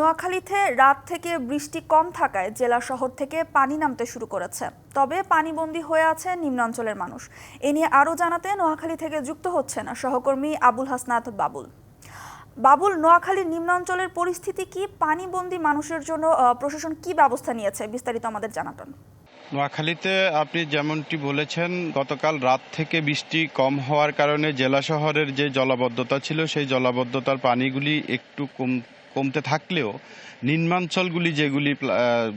নোয়াখালীতে রাত থেকে বৃষ্টি কম থাকায় জেলা শহর থেকে পানি নামতে শুরু করেছে। তবে পানিবন্দী হয়ে আছে নিম্নাঞ্চলের মানুষ। এ নিয়ে আরও জানাতে নোয়াখালী থেকে যুক্ত হচ্ছেন সহকর্মী আবুল হাসনাত বাবুল। বাবুল, নোয়াখালীর নিম্নাঞ্চলের পরিস্থিতি কি? পানিবন্দী মানুষের জন্য প্রশাসন কি ব্যবস্থা নিয়েছে? বিস্তারিত আমাদের জানাতেন। নোয়াখালীতে আপনি যেমনটি বলেছেন, গতকাল রাত থেকে বৃষ্টি কম হওয়ার কারণে জেলা শহরের যে জলাবদ্ধতা ছিল, সেই জলাবদ্ধতার পানিগুলি একটু কম কমতে থাকলেও নিম্নাঞ্চলগুলি যেগুলি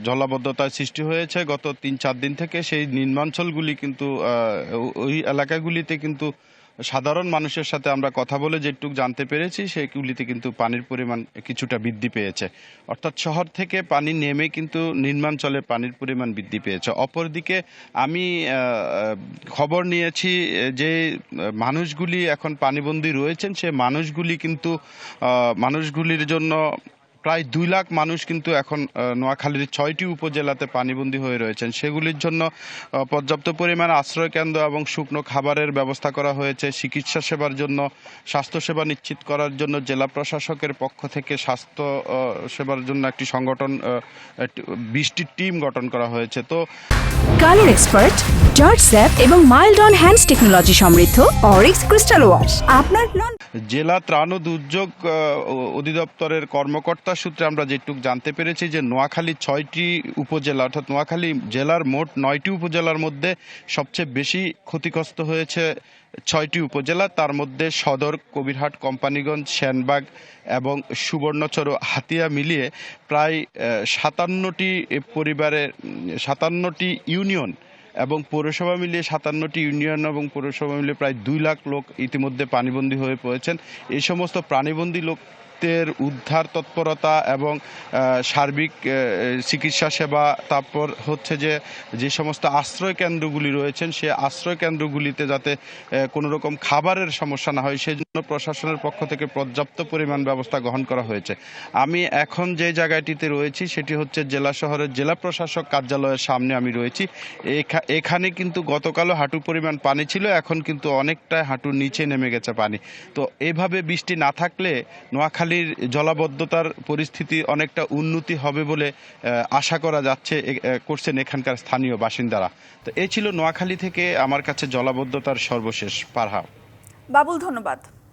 জলাবদ্ধতার সৃষ্টি হয়েছে গত তিন চার দিন থেকে, সেই নিম্নাঞ্চলগুলি কিন্তু ওই এলাকাগুলিতে কিন্তু সাধারণ মানুষের সাথে আমরা কথা বলে যেটুক জানতে পেরেছি, সেগুলিতে কিন্তু পানির পরিমাণ কিছুটা বৃদ্ধি পেয়েছে। অর্থাৎ শহর থেকে পানি নেমে কিন্তু নিম্নাঞ্চলে পানির পরিমাণ বৃদ্ধি পেয়েছে। অপরদিকে আমি খবর নিয়েছি যে, মানুষগুলি এখন পানিবন্দী রয়েছেন, সে মানুষগুলি কিন্তু মানুষগুলির জন্য প্রায় দুই লাখ মানুষ কিন্তু এখন নোয়াখালীর ছয়টি উপজেলাতে পানিবন্দী হয়ে রয়েছেন। সেগুলির জন্য পর্যাপ্ত পরিমাণ আশ্রয় কেন্দ্র এবং শুকনো খাবারের ব্যবস্থা করা হয়েছে। চিকিৎসা সেবার জন্য স্বাস্থ্যসেবা নিশ্চিত করার জন্য জেলা প্রশাসকের পক্ষ থেকে স্বাস্থ্য সেবার জন্য একটি সংগঠন বিশটি টিম গঠন করা হয়েছে। তো কালার এক্সপার্ট জর্জ স্যাপ এবং মাইল্ড অন হ্যান্ডস টেকনোলজি সমৃদ্ধ অরিক্স ক্রিস্টাল ওয়াশ। আপনার জেলা ত্রাণ ও দুর্যোগ অধিদপ্তরের কর্মকর্তা সূত্রে আমরা যেটুক জানতে পেরেছি যে নোয়াখালী ছয়টি উপজেলা, অর্থাৎ নোয়াখালী জেলার মোট নয়টি উপজেলার মধ্যে সবচেয়ে বেশি ক্ষতিগ্রস্ত হয়েছে ছয়টি উপজেলা। তার মধ্যে সদর, কবিরহাট, কোম্পানিগঞ্জ, সেনবাগ এবং সুবর্ণচর হাতিয়া মিলিয়ে প্রায় সাতান্নটি পরিবারের, সাতান্নটি ইউনিয়ন এবং পৌরসভা মিলিয়ে সাতান্নটি ইউনিয়ন এবং পৌরসভা মিলিয়ে প্রায় দুই লাখ লোক ইতিমধ্যে পানিবন্দী হয়ে পড়েছেন। এই সমস্ত প্রাণীবন্দী লোকদের উদ্ধার তৎপরতা এবং সার্বিক চিকিৎসা সেবা, তারপর হচ্ছে যে যে সমস্ত আশ্রয় কেন্দ্রগুলি রয়েছেন, সে আশ্রয় কেন্দ্রগুলিতে যাতে কোনো রকম খাবারের সমস্যা না হয় সেই জন্য প্রশাসনের পক্ষ থেকে পর্যাপ্ত পরিমাণ ব্যবস্থা গ্রহণ করা হয়েছে। আমি এখন যে জায়গাটিতে রয়েছি, সেটি হচ্ছে জেলা শহরের জেলা প্রশাসক কার্যালয়ের সামনে আমি রয়েছি। এখা- এখানে কিন্তু গতকালও হাঁটু পরিমাণ পানি ছিল, এখন কিন্তু অনেকটা হাঁটুর নিচে নেমে গেছে পানি। তো এভাবে বৃষ্টি না থাকলে নোয়াখালীর জলাবদ্ধতার পরিস্থিতি অনেকটা উন্নতি হবে বলে আশা করা যাচ্ছে করছেন এখানকার স্থানীয় বাসিন্দারা। তো এই ছিল নোয়াখালী থেকে আমার কাছে জলাবদ্ধতার সর্বশেষ পারহা। বাবুল, ধন্যবাদ।